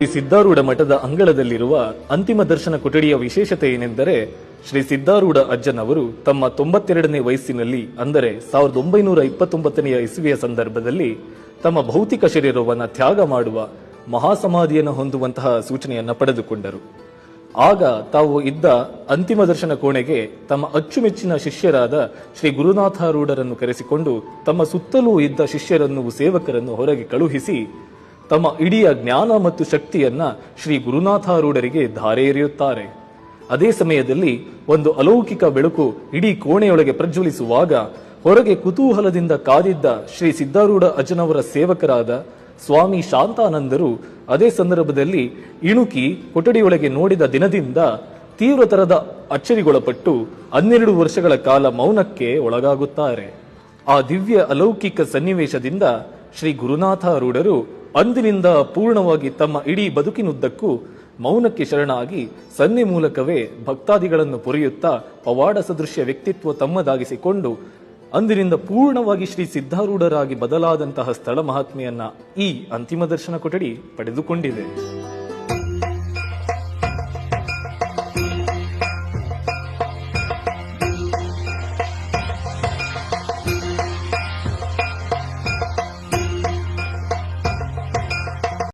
ಶ್ರೀ ಸಿದ್ಧಾರೂಢ ಮಠದ ಅಂಗಳದಲ್ಲಿರುವ ಅಂತಿಮ ದರ್ಶನ ಕೊಠಡಿಯ ವಿಶೇಷತೆ ಏನೆಂದರೆ ಶ್ರೀ ಸಿದ್ಧಾರೂಢ ಅಜ್ಜನವರು ತಮ್ಮ ತೊಂಬತ್ತೆರಡನೇ ವಯಸ್ಸಿನಲ್ಲಿ, ಅಂದರೆ ಸಾವಿರದ ಒಂಬೈನೂರ ಇಪ್ಪತ್ತೊಂಬತ್ತನೆಯ ಇಸುವಿಯ ಸಂದರ್ಭದಲ್ಲಿ ತಮ್ಮ ಭೌತಿಕ ಶರೀರವನ್ನು ತ್ಯಾಗ ಮಾಡುವ ಮಹಾಸಮಾಧಿಯನ್ನು ಹೊಂದುವಂತಹ ಸೂಚನೆಯನ್ನು ಪಡೆದುಕೊಂಡರು. ಆಗ ತಾವು ಇದ್ದ ಅಂತಿಮ ದರ್ಶನ ಕೋಣೆಗೆ ತಮ್ಮ ಅಚ್ಚುಮೆಚ್ಚಿನ ಶಿಷ್ಯರಾದ ಶ್ರೀ ಗುರುನಾಥಾರೂಢರನ್ನು ಕರೆಸಿಕೊಂಡು ತಮ್ಮ ಸುತ್ತಲೂ ಇದ್ದ ಶಿಷ್ಯರನ್ನು, ಸೇವಕರನ್ನು ಹೊರಗೆ ಕಳುಹಿಸಿ ತಮ್ಮ ಇಡೀ ಜ್ಞಾನ ಮತ್ತು ಶಕ್ತಿಯನ್ನ ಶ್ರೀ ಗುರುನಾಥಾರೂಢರಿಗೆ ಧಾರೆ ಎರೆಯುತ್ತಾರೆ ಅದೇ ಸಮಯದಲ್ಲಿ ಒಂದು ಅಲೌಕಿಕ ಬೆಳಕು ಇಡೀ ಕೋಣೆಯೊಳಗೆ ಪ್ರಜ್ವಲಿಸುವಾಗ ಹೊರಗೆ ಕುತೂಹಲದಿಂದ ಕಾದಿದ್ದ ಶ್ರೀ ಸಿದ್ಧಾರೂಢ ಅಜ್ಜನವರ ಸೇವಕರಾದ ಸ್ವಾಮಿ ಶಾಂತಾನಂದರು ಅದೇ ಸಂದರ್ಭದಲ್ಲಿ ಇಣುಕಿ ಕೊಠಡಿಯೊಳಗೆ ನೋಡಿದ ದಿನದಿಂದ ತೀವ್ರತರದ ಅಚ್ಚರಿಗೊಳಪಟ್ಟು ಹನ್ನೆರಡು ವರ್ಷಗಳ ಕಾಲ ಮೌನಕ್ಕೆ ಒಳಗಾಗುತ್ತಾರೆ. ಆ ದಿವ್ಯ ಅಲೌಕಿಕ ಸನ್ನಿವೇಶದಿಂದ ಶ್ರೀ ಗುರುನಾಥಾರೂಢರು ಅಂದಿನಿಂದ ಪೂರ್ಣವಾಗಿ ತಮ್ಮ ಇಡೀ ಬದುಕಿನುದ್ದಕ್ಕೂ ಮೌನಕ್ಕೆ ಶರಣಾಗಿ ಸನ್ನೆ ಮೂಲಕವೇ ಭಕ್ತಾದಿಗಳನ್ನು ಪೊರೆಯುತ್ತಾ ಪವಾಡ ಸದೃಶ್ಯ ವ್ಯಕ್ತಿತ್ವ ತಮ್ಮದಾಗಿಸಿಕೊಂಡು ಅಂದಿನಿಂದ ಪೂರ್ಣವಾಗಿ ಶ್ರೀ ಸಿದ್ಧಾರೂಢರಾಗಿ ಬದಲಾದಂತಹ ಸ್ಥಳ ಮಹಾತ್ಮೆಯನ್ನ ಈ ಅಂತಿಮ ದರ್ಶನ ಕೊಠಡಿ ಪಡೆದುಕೊಂಡಿದೆ.